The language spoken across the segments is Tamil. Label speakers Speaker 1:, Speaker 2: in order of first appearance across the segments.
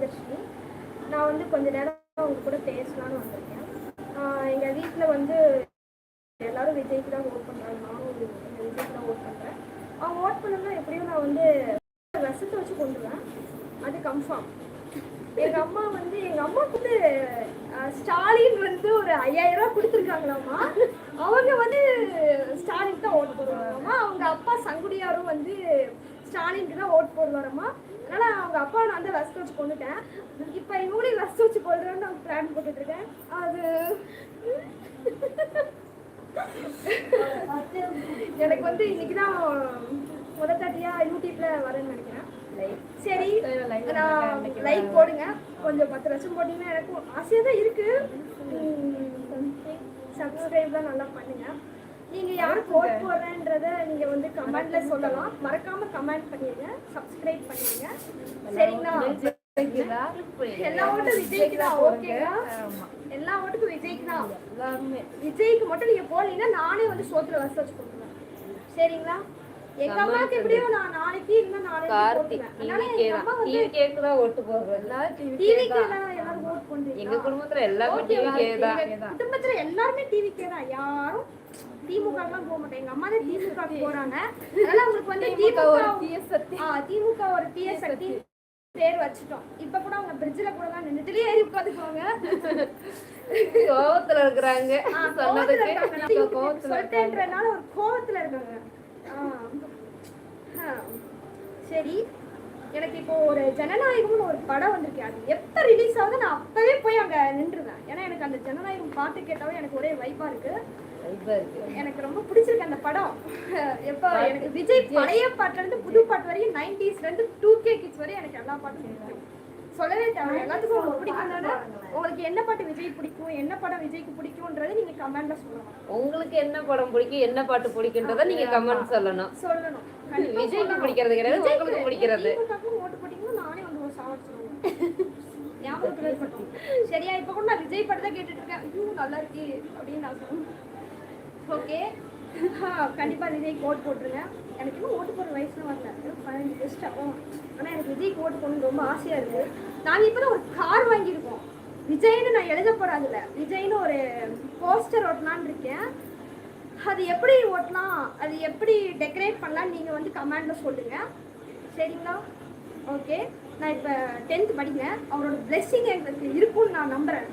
Speaker 1: பிரியதர்ஷினி நான் வந்து கொஞ்ச நேரம் அவங்க கூட பேசலாம்னு வந்திருக்கேன். எங்கள் வீட்டில் வந்து எல்லாரும் விஜய்க்கு தான் ஓட் பண்ணுறாங்க நானும் விஜய்க்கு தான் ஓட் பண்ணுறேன் அவங்க ஓட் பண்ணணும்னா எப்படியும் நான் வந்து ரசத்தை வச்சு கொண்டுவேன் அது கன்ஃபார்ம் எங்கள் அம்மா வந்து எங்கள் அம்மாவுக்கு வந்து ஸ்டாலின் வந்து ஒரு ஐயாயிரம் ரூபாய் கொடுத்துருக்காங்களாமா அவங்க வந்து ஸ்டாலின் தான் ஓட் போடுவாங்கம்மா அவங்க அப்பா சங்குடியாரும் வந்து ஸ்டாலினுக்கு தான் ஓட் போடுவாரம்மா. அதனால அவங்க அப்பா நான் வந்து ரசத்தை வச்சு கொண்டுட்டேன். இப்போ இவங்களையும் ரசத்தை வச்சு கொள்றேன்னு நான் பிளான் போட்டுட்டு இருக்கேன். அது எனக்கு வந்து இன்னைக்கு தான் முத தட்டியா யூடியூப்ல வரேன்னு நினைக்கிறேன். சரி நான் லைக் போடுங்க. கொஞ்சம் பத்து லட்சம் போட்டீங்கன்னா எனக்கும் ஆசையாக தான் இருக்கு. சப்ஸ்கிரைப் தான் நல்லா பண்ணுங்க. நீங்க யாருக்கு ஓட் போடுறேன்றத நீங்க வந்து கமெண்ட்ல சொல்லலாம். மறக்காம கமெண்ட் பண்ணிடுங்க சப்ஸ்கிரைப் பண்ணிடுங்க சரிங்களா? எல்லா ஓட்டும் விஜய்க்கு தான் ஓகேங்களா? எல்லா ஓட்டுக்கும் விஜய்க்கு தான் விஜய்க்கு மட்டும் நீங்க போனீங்கன்னா நானே வந்து சோத்துல வச வச்சு கொடுத்துருவேன் சரிங்களா? எங்க அம்மாக்கு எப்படியும் நான் நாளைக்கு இல்ல நாளைக்கு
Speaker 2: கார்த்திக்
Speaker 1: போட்டுருவேன் அதனால
Speaker 2: டிவி
Speaker 1: எங்க அம்மா வந்து
Speaker 2: டிவி கேக்கு தான் ஓட்டு போடுறோம். எல்லாரும் டிவி
Speaker 1: டிவிக்கு எல்லாரும் ஓட் பண்றீங்க
Speaker 2: எங்க குடும்பத்துல எல்லாமே டிவி கே தான்
Speaker 1: குடும்பத்துல எல்லாருமே டிவிக்கே தான் யாரும் திமுக எல்லாம் போக மாட்டேன். எங்க அம்மா தான் திமுக போறாங்க. அதனால அவங்களுக்கு வந்து திமுக ஆ, திமுக ஒரு சக்தி பேர் வச்சுட்டோம். இப்ப கூட அவங்க பிரிட்ஜ்ல கூட தான் நின்னுட்டுலயே ஏறி உட்காந்துக்குவாங்க.
Speaker 2: கோவத்துல இருக்கிறாங்க. சொன்னதுக்கு கோவத்துல
Speaker 1: ஒரு கோவத்துல இருக்காங்க. சரி. எனக்கு இப்போ ஒரு ஜனநாயகம்னு ஒரு படம் வந்திருக்கு. அது எப்ப ரிலீஸ் ஆகுது நான் அப்பவே போய் அங்க நின்றுவேன். ஏன்னா எனக்கு அந்த ஜனநாயகம் பாட்டு கேட்டாவே எனக்கு ஒரே வைப்பா இருக்கு
Speaker 2: வைப்பா இருக்கு.
Speaker 1: எனக்கு ரொம்ப பிடிச்சிருக்கு அந்த படம். எப்போ எனக்கு விஜய் பழைய பாட்டுல இருந்து புது பாட்டு வரையும் நைன்டிஸ்ல இருந்து டூ கே கிட்ஸ் வரையும் எனக்கு எல்லா பாட்டும் பிடிக்கும். சொல்லவே தேவை எல்லாத்துக்கும் உங்களுக்கு பிடிக்கும் தானே உங்களுக்கு என்ன பாட்டு விஜய் பிடிக்கும்? என்ன படம் விஜய்க்கு பிடிக்கும்ன்றதை நீங்க கமெண்ட்ல சொல்லலாம்
Speaker 2: உங்களுக்கு என்ன படம் பிடிக்கும்? என்ன பாட்டு பிடிக்குன்றத நீங்க கமெண்ட் சொல்லணும்.
Speaker 1: சொல்லணும்.
Speaker 2: விஜய்க்கு பிடிக்கிறது கிடையாது. உங்களுக்கு பிடிக்கிறது.
Speaker 1: ஓட்டு போட்டீங்கன்னா நானே வந்து ஒரு சாவடிச்சிருவேன் ஞாபகத்துல சரியா? இப்ப கூட நான் விஜய் படத்தை கேட்டுட்டு இருக்கேன். நல்லா இருக்கே அப்படின்னு நான் சொல்லுவேன். ஓகே கண்டிப்பாக விஜய்க்கு ஓட் போட்டுருங்க. எனக்கு இன்னும் ஓட்டு போடுற வயசுல வரல. பதினஞ்சு பெஸ்ட் ஆகும் ஆனால் எனக்கு விஜய்க்கு ஓட்டு போடணும்னு ரொம்ப ஆசையாக இருக்குது நாங்கள் இப்போ ஒரு கார் வாங்கியிருக்கோம். விஜய்னு நான் எழுத போறேன் விஜய்னு ஒரு போஸ்டர் ஓட்டலான் இருக்கேன். அது எப்படி ஓட்டலாம்? அது எப்படி டெக்கரேட் பண்ணலாம் நீங்கள் வந்து கமெண்ட்ல சொல்லுங்க. சரிங்களா? ஓகே நான் இப்போ டென்த் படிக்கிறேன். அவரோட பிளெஸ்ஸிங் எங்களுக்கு இருக்கும்னு நான் நம்புகிறேன்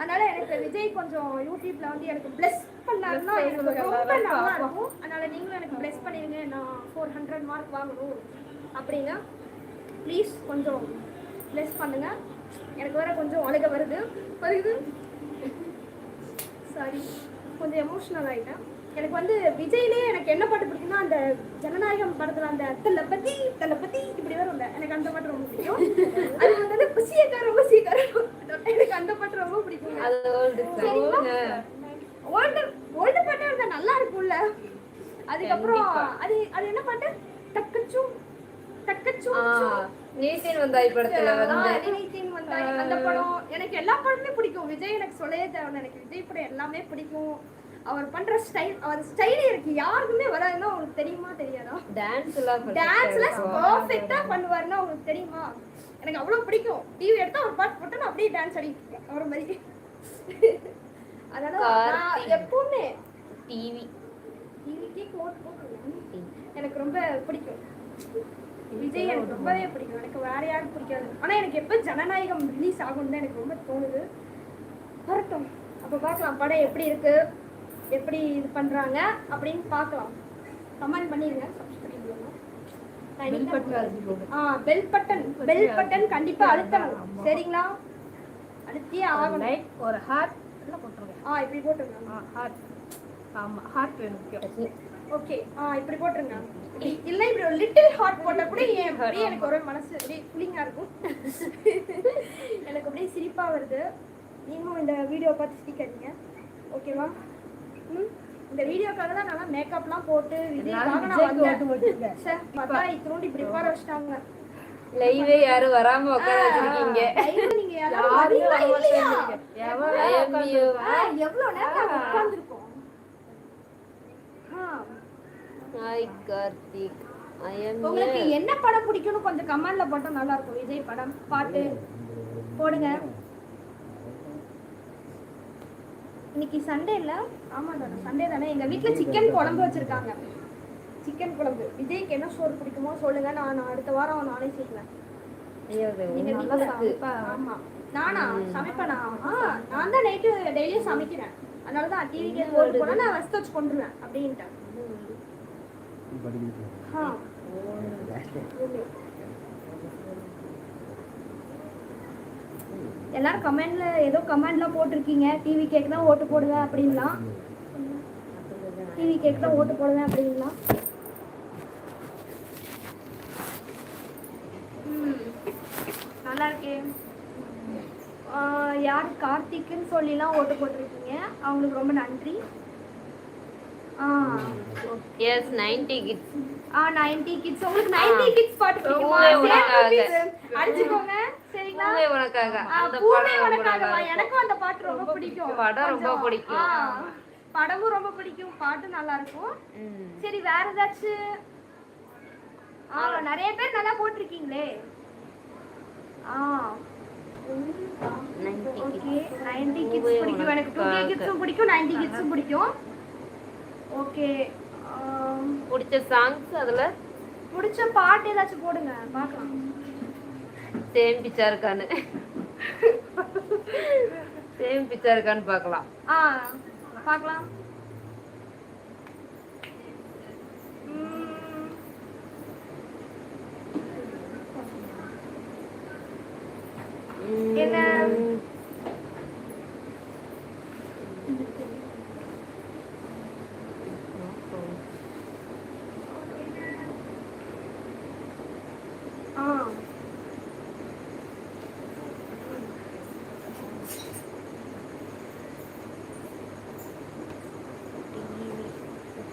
Speaker 1: அதனால எனக்கு விஜய் கொஞ்சம் யூடியூப்ல வந்து எனக்கு பிளஸ் பண்ணாருன்னா எனக்கு ரொம்ப நல்லா இருக்கும். அதனால நீங்களும் எனக்கு பிளஸ் பண்ணிருங்க. நான் ஃபோர் ஹண்ட்ரட் மார்க் வாங்கணும் அப்படின்னா ப்ளீஸ் கொஞ்சம் பிளஸ் பண்ணுங்க. எனக்கு வேற கொஞ்சம் அழுக வருது. வருது சாரி கொஞ்சம் எமோஷனல் ஆயிட்டேன். எனக்கு வந்து விஜய்லயே எனக்கு என்ன பாட்டு பிடிக்கும்னா அந்த ஜனநாயகம் படத்துல அந்த தளபதி தளபதி இப்படி வரும்ல எனக்கு அந்த பாட்டு ரொம்ப பிடிக்கும். அது வந்து பசியக்கார பசியக்கார எனக்கு அந்த பாட்டு ரொம்ப பிடிக்கும். ஓல்டு ஓல்டு பாட்டா இருந்தா நல்லா இருக்கும்ல. அதுக்கப்புறம் அது அது என்ன பாட்டு?
Speaker 2: ஆ, நீதின் வந்தாய் படத்துல வந்து.
Speaker 1: ஆ, நினைத்தேன் வந்தாய். அந்த படம். எனக்கு எல்லா படமே பிடிக்கும். விஜய் எனக்கு சொல்லவே தேவையில்ல. எனக்கு விஜய் படம் எல்லாமே பிடிக்கும். அவர் பண்ற ஸ்டைல் அவர் ஸ்டைல் எனக்கு யாருக்குமே வராதுன்னா உங்களுக்கு தெரியுமா தெரியாதா? டான்ஸ்ல. பர்ஃபெக்ட்டா பண்ணுவாருன்னா உங்களுக்கு தெரியுமா? எனக்கு அவ்வளவு பிடிக்கும். டிவி எடுத்தா ஒரு பாட்டு போட்டு நான் அப்படியே டான்ஸ் ஆடிட்டு அவர் மாதிரி. அதனால. எப்பவுமே
Speaker 2: டிவி
Speaker 1: டிவிக்கே கோட் போட்டுருவேன். எனக்கு ரொம்ப பிடிக்கும். விஜய் எனக்கு ரொம்பவே பிடிக்கும். எனக்கு வேற யாரும் பிடிக்காது. ஆனா எனக்கு எப்ப ஜனநாயகம் ரிலீஸ் ஆகும்னு தான் எனக்கு ரொம்ப தோணுது. வரட்டும். அப்ப பார்க்கலாம் படம் எப்படி இருக்கு? எப்படி இது பண்றாங்க அப்படின்னு பார்க்கலாம். கமெண்ட் ஆ பெல் பட்டன் பெல் பட்டன் கண்டிப்பா அழுத்தணும். சரிங்களா? அழுத்தியே ஆகணும்.
Speaker 3: ஒரு ஹார்ட்
Speaker 1: ஆ இப்படி போட்டுருங்க.
Speaker 3: ஹார்ட் ஆமா ஹார்ட் வேணும்
Speaker 1: ஓகே ஆ இப்படி போட்டுருங்க. இல்ல இப்படி ஒரு லிட்டில் ஹார்ட் போட்டா கூட அப்படியே எனக்கு ஒரு மனசு அப்படியே கூலிங்கா இருக்கும். எனக்கு அப்படியே சிரிப்பா வருது. நீங்களும் இந்த வீடியோ பார்த்து சிரிக்காதீங்க. ஓகேவா இந்த வீடியோக்காக தான் நல்லா மேக்கப்லாம் போட்டு விஜய்க்காக நான் வந்தேன்.
Speaker 3: போட்டுருங்க
Speaker 1: சே பார்த்தா இத்தினோண்டி இப்படி உட்கார வச்சிட்டாங்க.
Speaker 2: லைவே யாரும் வராம உட்கார வச்சிருக்கீங்க.
Speaker 1: நீங்க. ஆ, எவ்வளவு நேரம் ஆகும்? உட்காந்துருக்கோம்
Speaker 2: ஹாய் கார்த்திக்.
Speaker 1: உங்களுக்கு என்ன படம் பிடிக்கும்னு கொஞ்சம் கமெண்ட்ல போட்டா நல்லா இருக்கும். விஜய் படம் பாட்டு போடுங்க. இன்னைக்கு சண்டே இல்ல? ஆமா தானே சண்டே தானே. எங்க வீட்ல சிக்கன் குழம்பு வச்சிருக்காங்க. சிக்கன் குழம்பு. விஜய்க்கு என்ன சோறு பிடிக்குமோ சொல்லுங்க. நான் அடுத்த வாரம் நானே செய்வேன். நீங்க
Speaker 2: நல்லா
Speaker 1: வீட்ல
Speaker 2: இருக்கு
Speaker 1: சமைப்பா- ஆமா. நானா? சமைப்பேனா ஆ நான் தான் நைட்டு டெய்லியும் சமைக்கிறேன். அதனால தான் டிவிக்கு போட்டு போனா நான் வசதி வச்சு கொண்டுருவேன் அப்படின்ட்டேன். ஆ. எல்லாரும் கமெண்ட்ல ஏதோ கமெண்ட்ல போட்டிருக்கீங்க. டிவி கேக் தான் ஓட்டு போடுவேன் அப்படின்லாம் டிவி கேக் தான் ஓட்டு போடுவேன் அப்படின்லாம் நல்லா இருக்கே. யார் கார்த்திக்னு சொல்லிலாம் ஓட்டு போட்டிருக்கீங்க. அவங்களுக்கு ரொம்ப நன்றி. ஆ
Speaker 2: எஸ் 90 கிட்ஸ்
Speaker 1: ஆ 90 கிட்ஸ் உங்களுக்கு 90 கிட்ஸ் பாட்டு அடிச்சுக்கோங்க.
Speaker 2: பூவே உனக்காக. அந்த படம்.
Speaker 1: எனக்கும் அந்த பாட்டு ரொம்ப பிடிக்கும்.
Speaker 2: படம் ரொம்ப பிடிக்கும்.
Speaker 1: படமும் ரொம்ப பிடிக்கும். பாட்டு நல்லா இருக்கும். சரி வேற ஏதாச்சும் ஆ நிறைய பேர் நல்லா போட்டிருக்கீங்களே. ஆ.
Speaker 2: 90
Speaker 1: ஓகே. 90 கிட்ஸ் பிடிக்கும். எனக்கு 2K கிட்ஸும் பிடிக்கும். 90 கிட்ஸும் பிடிக்கும். ஓகே.
Speaker 2: பிடிச்ச சாங்ஸ் அதுல?
Speaker 1: பிடிச்ச பாட்டு ஏதாச்சும் போடுங்க. பார்க்கலாம்.
Speaker 2: சேம் பிச்சா இருக்கான்னு சேம் பிச்சா இருக்கான்னு பார்க்கலாம்.
Speaker 1: ஆ பார்க்கலாம். என்ன?
Speaker 2: ம்.
Speaker 1: ஆ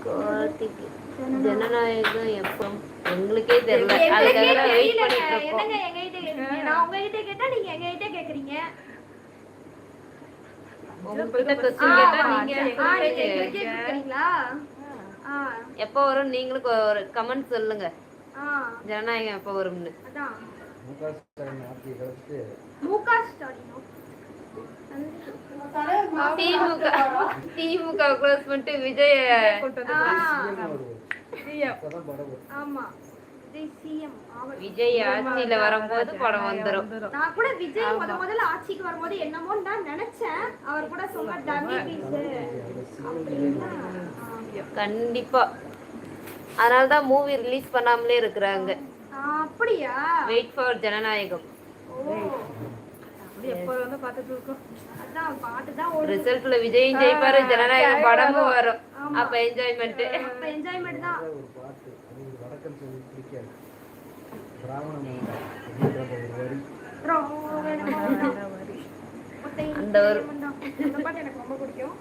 Speaker 2: கார்த்திக் ஜனநாயகம் எப்போ? எங்களுக்கே தெரியல. அதுக்காக வெயிட். பண்ணிட்டு இருக்கோம்.
Speaker 1: என்னங்க எங்ககிட்ட கேக்குறீங்க? நான் உங்ககிட்ட கேட்டா நீங்க எங்ககிட்ட கேக்குறீங்க?
Speaker 2: எப்போ வரும்? நீங்களுக்கு ஒரு கமெண்ட் சொல்லுங்க.
Speaker 1: ஆ.
Speaker 2: ஜனநாயகம் எப்போ வரும்னு. திமுக திமுக க்ளோஸ் பண்ணிட்டு விஜய்
Speaker 1: ஆமா. விஜய்
Speaker 2: ஆட்சியில வரும்போது படம் வந்துரும்.
Speaker 1: நான் கூட விஜய் முத முதல்ல ஆட்சிக்கு வரும்போது என்னமோன்னு தான் நினைச்சேன். அவர் கூட டம்மி பீஸ்.
Speaker 4: சிஎம்
Speaker 2: கண்டிப்பா. அதனால தான் மூவி ரிலீஸ் பண்ணாமலே இருக்கிறாங்க.
Speaker 1: அப்படியா?
Speaker 2: வெயிட் ஃபார் ஜனநாயகம். ரிசல்ட்ல விஜயும் ஜெயிப்பாரு ஜனநாயகம் படமும் வரும். அப்ப என்ஜாய்மெண்ட்
Speaker 1: அப்ப என்ஜாய்மெண்ட் தான்.
Speaker 4: ஒரு பாட்டு. அது வடக்கன் சொல்லி பிடிக்காது.
Speaker 2: அந்த ஒரு-
Speaker 1: அந்த பாட்டு எனக்கு ரொம்ப பிடிக்கும்.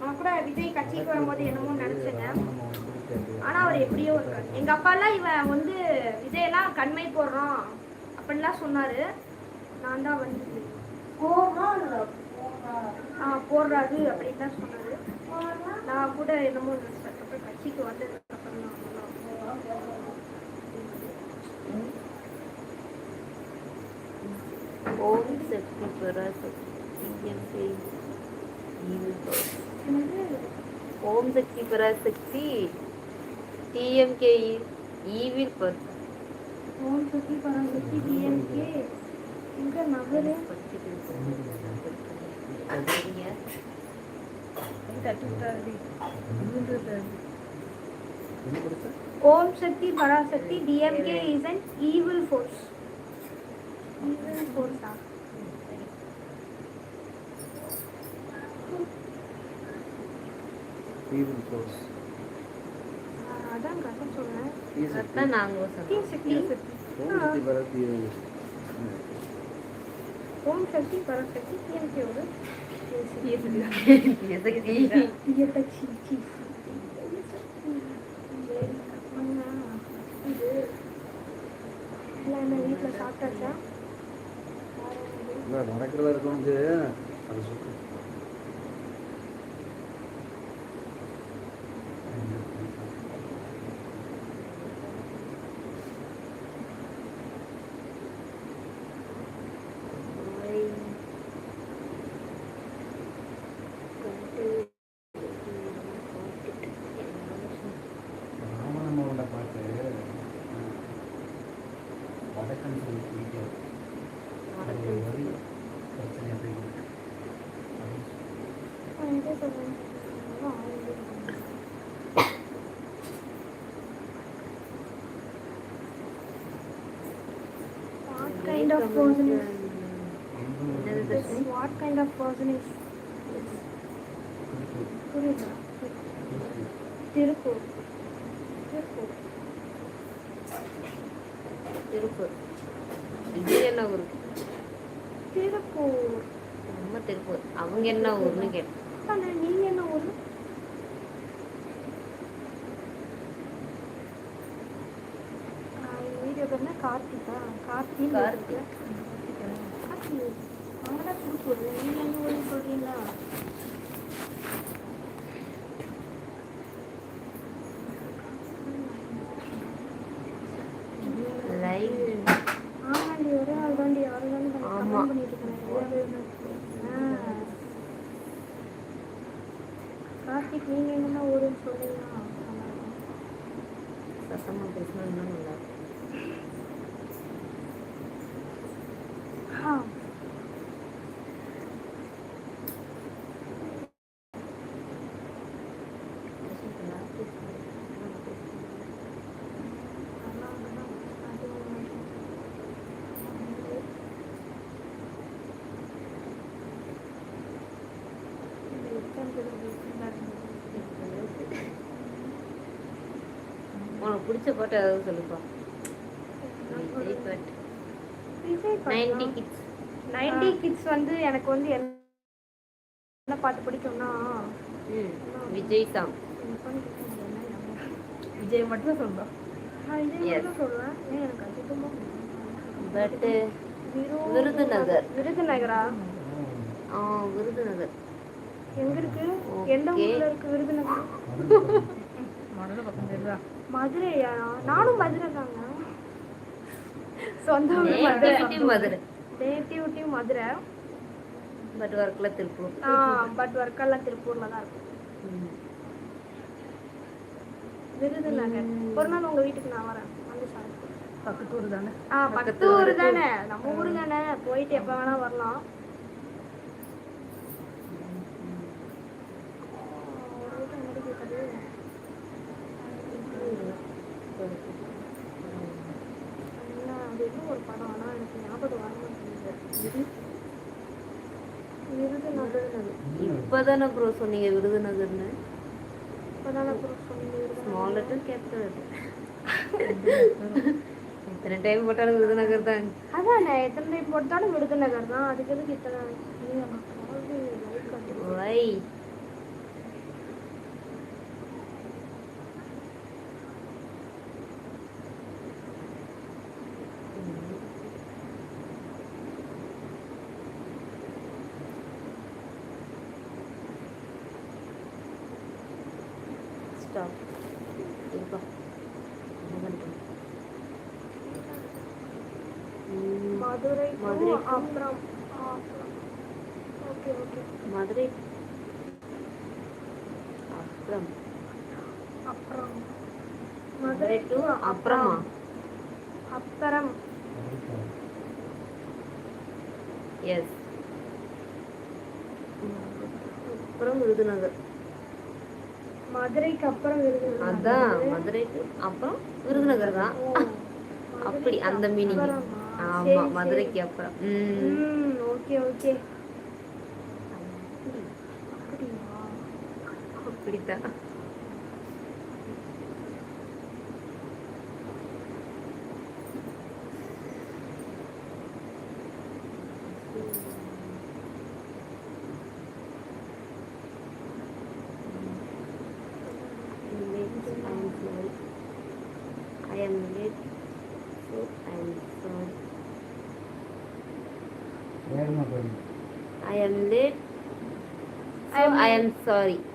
Speaker 1: நான் கூட விஜய் கட்சிக்கு வரும்போது என்னமோ
Speaker 4: பிடிக்காது.
Speaker 1: ஆனா அவர் எப்படியோ இருக்காரு. எங்க அப்பா எல்லாம் இவன் வந்து விஜயெல்லாம் கண்மை போடுறான் அப்படின்லாம் சொன்னாரு. நான் தான் வந்து ஆ போடுறாரு அப்படின்னு தான் சொன்னாரு. நான் கூட என்னமோ நினைச்சேன் அப்புறம் கட்சிக்கு வந்ததுக்கு அப்புறம் தான்
Speaker 2: Om Shakti Parashakti TMK evil person. Om Shakti Parashakti DMK evil person
Speaker 1: Om Shakti Parashakti DMK எங்க நகரு
Speaker 4: என்ன படிச்ச
Speaker 1: Om Shakti Parashakti DMK is an evil force evil ஃபோர்ஸா
Speaker 4: evil course
Speaker 1: அதான் கரெக்டாக சொன்னேன்
Speaker 2: அதான் நாங்க சொன்னோம்
Speaker 1: சக்தி
Speaker 4: ஓம் சக்தி பரத்தி
Speaker 1: ஓம் சக்தி பராசக்தி டிஎம்கே ஒரு
Speaker 2: எதுக்கு?
Speaker 1: வீட்டில் சாப்பிட்டாச்சா
Speaker 4: இல்லை நடக்கிறதா இருக்கவங்க அது சொல்லு வடக்கன் சொல்லி பிடிக்காது அது ஒரு வரி பிரச்சனை போய்கிட்டு
Speaker 1: What kind of person is
Speaker 2: என்னது
Speaker 1: this?
Speaker 2: Dharshini?
Speaker 1: What kind of person is புரியுதா திருப்பூர்
Speaker 2: நம்ம திருப்பூர் அவங்க என்ன ஊர்னு கேட்டேன்
Speaker 1: நீங்க என்ன ஊர் வீடியோ பேர் என்ன? கார்த்திகா. கார்த்தி.
Speaker 2: கார்த்திக்.
Speaker 1: கார்த்தி. அவங்கதான் திருப்பூர் நீங்க என்ன ஊர் சொல்றீங்களா?
Speaker 2: லைவ்
Speaker 1: ஆமாண்டி ஒரே ஆள் தாண்டி யாரும் தாண்டி
Speaker 2: ஆமா.
Speaker 1: கமெண்ட் பண்ணிட்டு இருக்காங்க ஆ. கார்த்திக் நீங்க என்னென்ன ஊருன்னு சொல்றீங்களா
Speaker 2: சத்தமாக பேசினா இன்னும் நல்லா இருக்கும்.
Speaker 1: ஆ
Speaker 2: உனக்கு பிடிச்ச பாட்டு ஏதாவது சொல்லுப்பா. விஜய் பாட்டு நைன்டி கிட்ஸ்
Speaker 1: நைன்டி கிட்ஸ் வந்து எனக்கு வந்து என்ன பாட்டு பிடிக்கும்னா
Speaker 2: விஜய் சாங்?
Speaker 3: விஜய் மட்டும்
Speaker 2: பட்டு
Speaker 1: விரு-
Speaker 2: விருதுநகர்.
Speaker 1: விருதுநகரா?
Speaker 2: ஆ விருதுநகர்.
Speaker 1: எங்க இருக்கு? எந்த. ஊர்ல இருக்கு விருதுநகர்?
Speaker 3: மடல பக்கம் தெரியுதா
Speaker 1: மதுரையா? நானும் மதுரை தாங்க. சொந்த ஊர் மதுரை.
Speaker 2: மதுரை.
Speaker 1: நேட்டிவிட்டி மதுரை.
Speaker 2: பட் ஒர்க்கில் திருப்பூர்.
Speaker 1: ஆ பட் ஒர்க்கெல்லாம் திருப்பூர்ல தான் இருக்கு.
Speaker 2: ம்.
Speaker 1: விருதுநகர். ஒரு நாள் உங்க வீட்டுக்கு நான் வரேன். வந்து சாப்பிட்டு
Speaker 3: பக்கத்து ஊர் தானே?
Speaker 1: ஆ பக்கத்து ஊர் தானே? நம்ம ஊர் தானே? போயிட்டு எப்ப வேணா வரலாம் ஒரு வீட்டு என்னடி கேக்குது? அது என்ன ஒரு படம் ஆனா எனக்கு ஞாபகம் வர மாட்டேங்குது விருதுநகர்
Speaker 2: இப்பதானே ப்ரோ சொன்னீங்க விருதுநகர்னு.
Speaker 1: இப்பதானே அப்புறம் சொன்னீங்க.
Speaker 2: ஸ்மால் லெட்டர் எத்தனை டைம் போட்டாலும் விருதுநகர் தான்.
Speaker 1: அதானே எத்தனை டைம் போட்டாலும் விருதுநகர் தான். அதுக்கு எதுக்கு இத்தனை ஐயோ, நான் காது light காட்டுது.
Speaker 2: வை ஸ்டாப் இருப்பா என்ன பண்றீங்க? ம்,
Speaker 1: மதுரை
Speaker 2: மதுரை
Speaker 1: to அப்புறம் ஓகே ஓகே
Speaker 2: மதுரை அப்புறம்.
Speaker 1: அப்புறம்.
Speaker 2: மதுரை டு அப்புறமா?
Speaker 1: அப்புறம்.
Speaker 2: எஸ் அப்புறம் விருதுநகர்.
Speaker 1: மதுரைக்கு அப்புறம் விருதுநகர்.
Speaker 2: அதான் மதுரை to அப்புறம் விருதுநகர் தான். அப்படி அந்த மீனிங்? ஆமா. மதுரைக்கு அப்புறம். ம்
Speaker 1: okay okay. like
Speaker 2: that. I am late, so I am sorry.
Speaker 4: Where am
Speaker 2: I going? I am late, so I am sorry.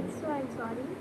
Speaker 1: I'm sorry.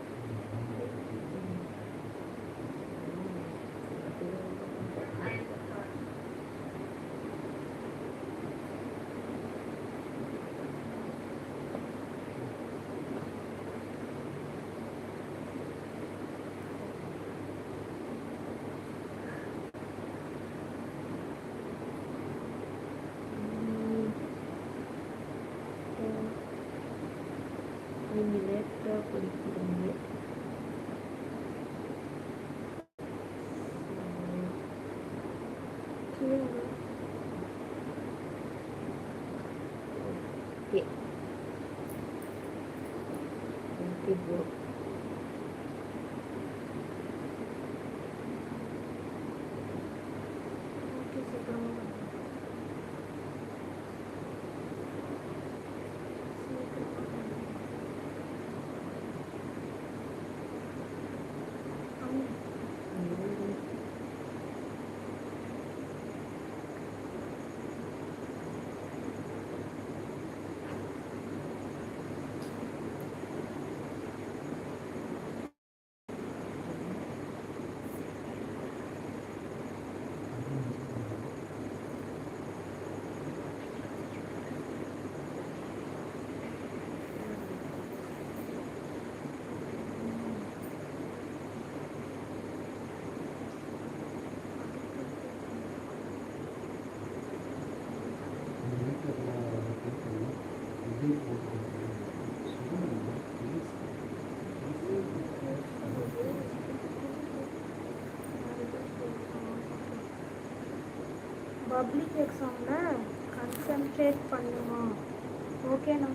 Speaker 1: Public எக்ஸாமில் கான்சென்ட்ரேட் பண்ணுமா? ஓகேண்ணா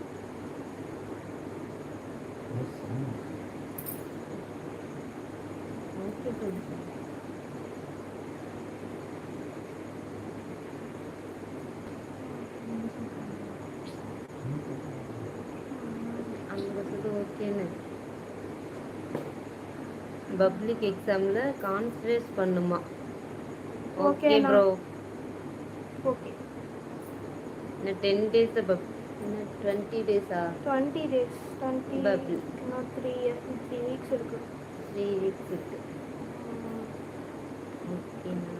Speaker 2: ஓகே அங்கே ஓகேன்னு பப்ளிக் எக்ஸாமில் கான்சன்ட்ரேட் பண்ணுமா? ஓகே ப்ரோ இன்னும் டென் டேஸ் பப் இன்னும் டுவெண்ட்டி டேஸா
Speaker 1: டுவெண்ட்டி டேஸ் டுவெண்ட்டி
Speaker 2: Bubble.
Speaker 1: இன்னும் த்ரீ இயர்ஸ் த்ரீ வீக்ஸ் இருக்கு.
Speaker 2: த்ரீ வீக்ஸ் இருக்கு. ஓகேண்ணா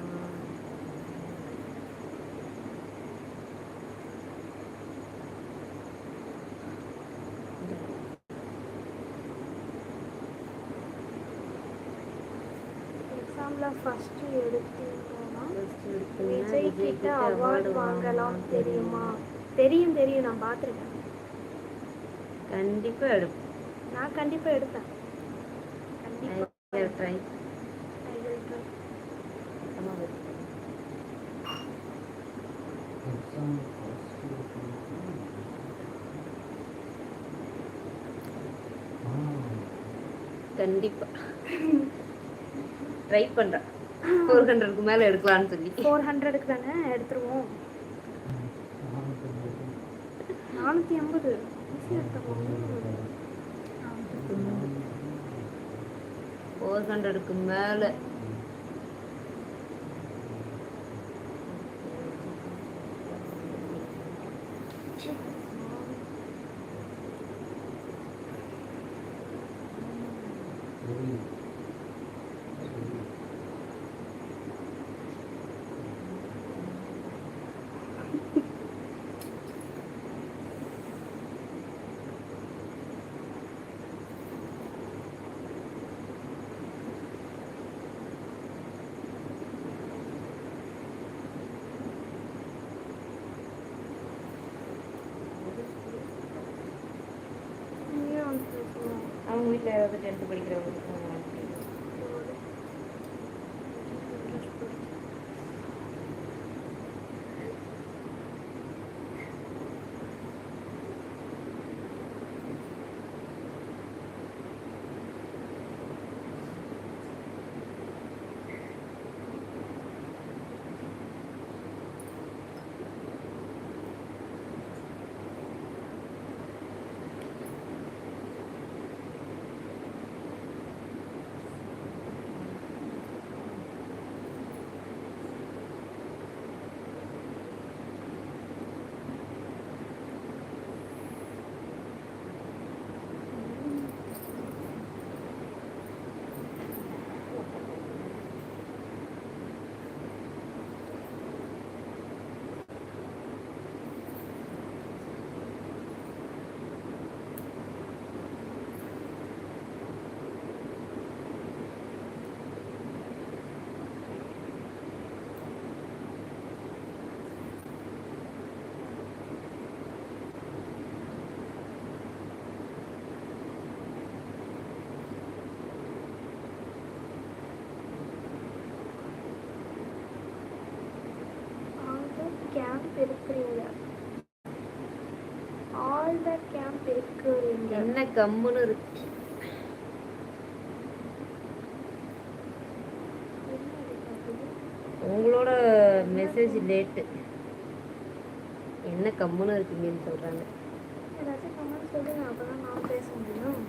Speaker 1: எக்ஸாமில் ஃபஸ்ட்டு எடுத்தீங்கன்னா விஜய் கிட்ட அவார்டு வாங்கலாம் தெரியுமா? தெரியும் தெரியும். நான் பார்த்துருக்கேன்.
Speaker 2: கண்டிப்பா எடுப்பேன்
Speaker 1: நான் கண்டிப்பாக எடுப்பேன். கண்டிப்பாக
Speaker 2: ட்ரை. கண்டிப்பா. ட்ரை பண்றேன். ஃபோர் ஹண்ட்ரடுக்கு மேல எடுக்கலாம்னு சொல்லி.
Speaker 1: ஃபோர் ஹண்ட்ரடுக்கு தானே எடுத்துருவோம். நானூற்றி எண்பது.
Speaker 2: ஃபோர் ஹண்ட்ரடுக்கு மேல.
Speaker 1: இங்கே வந்து பேசுவோம்
Speaker 2: அவங்க வீட்டில் யாராவது டென்த்து படிக்கிறவங்க.
Speaker 1: இருக்கிறீங்க ஆல் த கேம்ப் இருக்கிறீங்க.
Speaker 2: என்ன கம்முன்னு இருக்கு? உங்களோட மெசேஜ் லேட்டு என்ன கம்முன்னு இருக்கீங்கன்னு சொல்றாங்க.
Speaker 1: ஏதாச்சும் கமெண்ட் சொல்லுங்க அப்பதான் நான் பேச முடியும்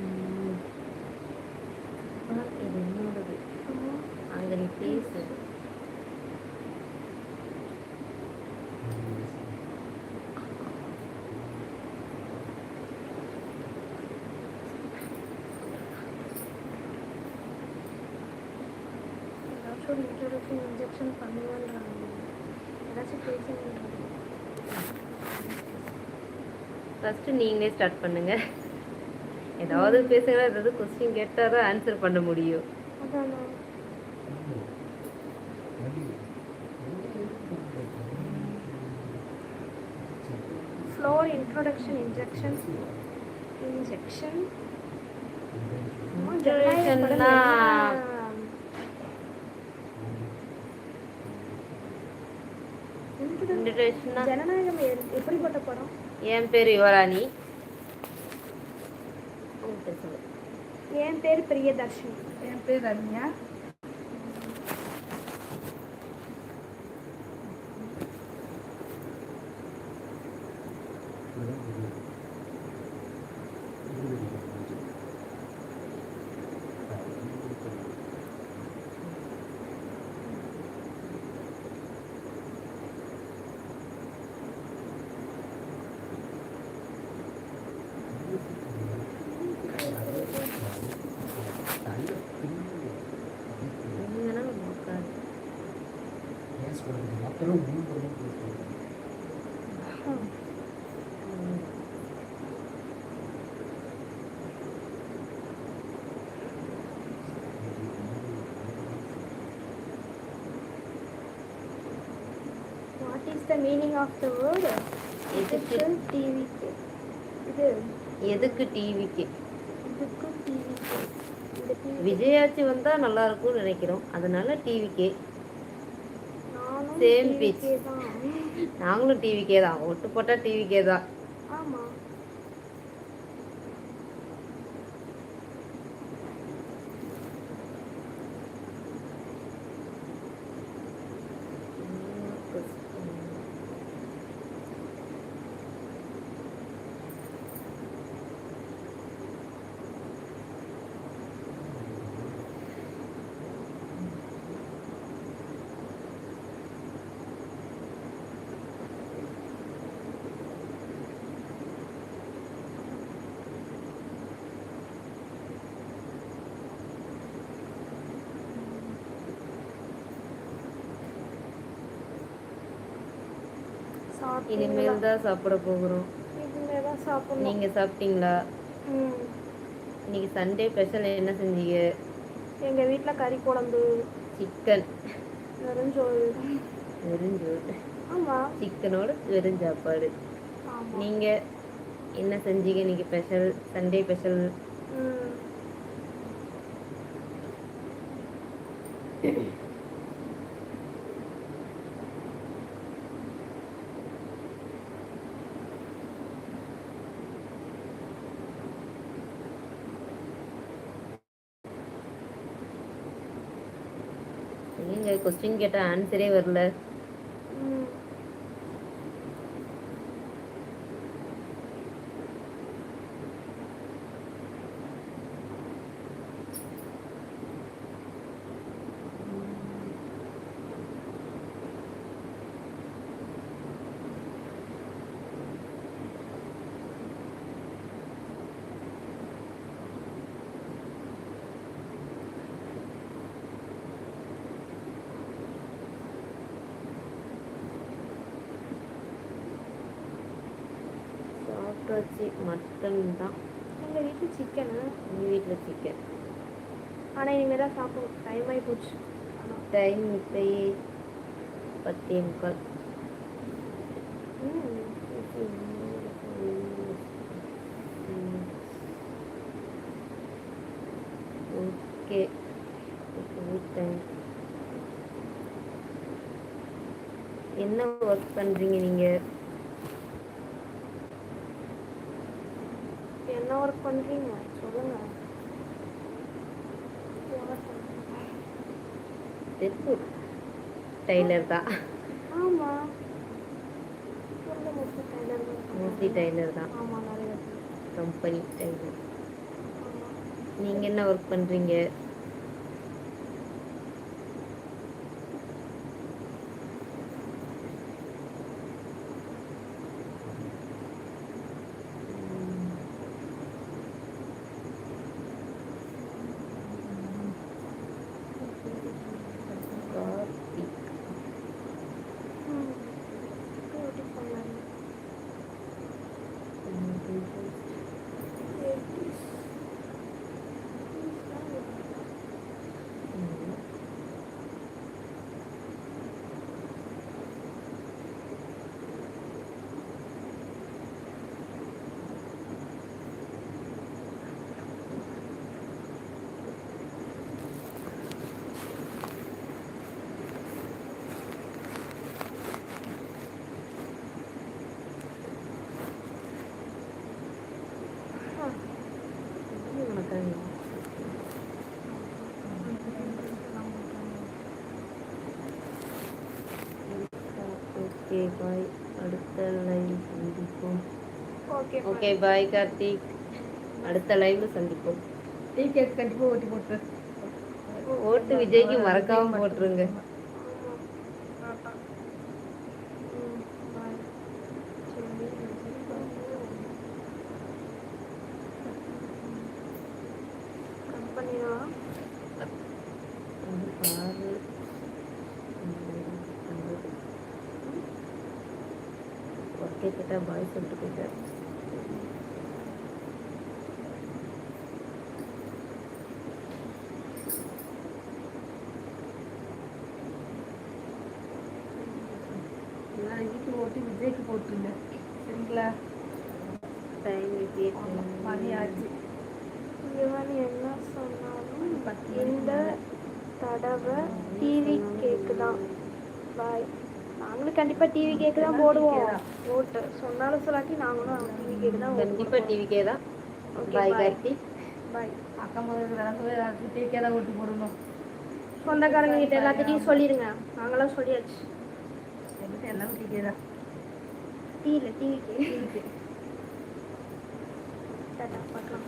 Speaker 2: ம். அப்பா, இது என்னோடது அங்க நீ பேசு
Speaker 1: ஏதாச்சும் இன்ஜெக்ஷன் பண்ணுவேன்றாங்க ஏதாச்சும் பேசுங்க
Speaker 2: ஃபர்ஸ்ட் நீங்களே ஸ்டார்ட் பண்ணுங்க. ஏதாவது பேசுங்க ஏதாவது கொஸ்டின் கேட்டால் தான் ஆன்சர் பண்ண முடியும்.
Speaker 1: Floor introduction injection injection
Speaker 2: Introduction Introduction-ஆ?
Speaker 1: ஜனநாயகம் எப்படிப்பட்ட படம்
Speaker 2: என் பேர் யுவராணி.
Speaker 1: என் பேர் பிரியதர்ஷினி
Speaker 3: என் பேர் ரம்யா
Speaker 2: எங்க வேணாலும் உட்காரு. ம்.
Speaker 1: What is the meaning of the word
Speaker 2: எதுக்கு?
Speaker 1: டிவிக்கு. இது.
Speaker 2: எதுக்கு டிவிக்கு?
Speaker 1: இதுக்கு டிவிக்கு.
Speaker 2: விஜயாச்சி வந்தா நல்லா இருக்கும்னு நினைக்கிறோம். அதனால டிவிக்கே. pitch.
Speaker 1: தான்
Speaker 2: நாங்களும் டிவிக்கே தான் ஒட்டு போட்டா டிவிக்கே தான்
Speaker 1: ஆமா சாப்பிட்டீங்களா?
Speaker 2: இனிமேல் தான் சாப்பிட போகிறோம்.
Speaker 1: இனிமேல் தான் சாப்பிடணும்.
Speaker 2: நீங்க சாப்பிட்டீங்களா. இன்னைக்கு சண்டே ஸ்பெஷல் என்ன செஞ்சீங்க?
Speaker 1: எங்க வீட்ல கறி குழம்பு.
Speaker 2: சிக்கன்.
Speaker 1: வெறுஞ்சோறு
Speaker 2: வெறுஞ்சோறு
Speaker 1: ஆமா.
Speaker 2: சிக்கனோட வெறும் சாப்பாடு.
Speaker 1: ஆமா.
Speaker 2: நீங்க என்ன செஞ்சீங்க இன்னைக்கு ஸ்பெஷல்? சண்டே ஸ்பெஷல்
Speaker 1: ம்.
Speaker 2: நீங்க கொஸ்டின் கேட்டால் ஆன்சரே வரல
Speaker 1: ம்.
Speaker 2: சாப்பிட்டாச்சு மட்டன் தான்
Speaker 1: எங்க வீட்டு சிக்கனு
Speaker 2: எங்க வீட்டுல சிக்கன்
Speaker 1: ஆனா இனிமேல் தான் சாப்பிடணும். டைம் ஆகி போச்சு.
Speaker 2: டைம் இப்பயே பத்தே முக்கால். ஓகே. என்ன ஒர்க் பண்ணுறீங்க நீங்கள்
Speaker 1: பண்றீங்க சொல்லுங்க
Speaker 2: திருப்பூர் டைலர் தான்
Speaker 1: ஆமா மோஸ்ட்லி டைலர்
Speaker 2: தான் கம்பெனி டைலர் நீங்கள் என்ன ஒர்க் பண்ணுறீங்க கார்த்திக்
Speaker 1: ம் பியூட்டி பார்லர்
Speaker 2: ஓகே பாய் அடுத்த லைவ் சந்திப்போம். Okay bye Karthik. அடுத்த லைவ்ல சந்திப்போம்.
Speaker 3: டீ கேக் கண்டிப்பாக ஓட்டி போட்டு
Speaker 2: ஓட்டு விஜய்க்கு மறக்காம போட்டுருங்க. கேட்டால் பாய் சொல்லிட்டு போயிட்டார்.
Speaker 3: நான் வீட்டு ஓட்டி விஜய்க்கு போட்டுருங்க சரிங்களா?
Speaker 2: டைம்
Speaker 3: மணி ஆச்சு
Speaker 1: இவன் என்ன சொன்னாலும் இந்த தடவை டிவி கேக்கு தான் பாய் நாங்களும் கண்டிப்பா டிவி கேக்கு தான் போடுவோம். ஓட்டு. சொன்னாலும் சொல்லாட்டி நாங்களும் டிவி கேக்கு தான்
Speaker 2: கண்டிப்பாக டிவிக்கே தான்.
Speaker 1: Okay,
Speaker 2: பாய்
Speaker 1: bye.
Speaker 2: கார்த்திக்
Speaker 1: பாய்
Speaker 3: அக்கம் பக்கத்தில் டீக்கே தான் ஓட்டி போடணும்.
Speaker 1: சொந்தக்காரங்க கிட்ட எல்லாத்திட்டையும் சொல்லிடுங்க நாங்களாம் சொல்லியாச்சு.
Speaker 3: எல்லாம் எல்லாமே டீக்கே தான்.
Speaker 1: டீ இல்லை டிவிக்கு டாட்டா பார்க்கலாம்.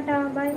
Speaker 1: டாட்டா பாய்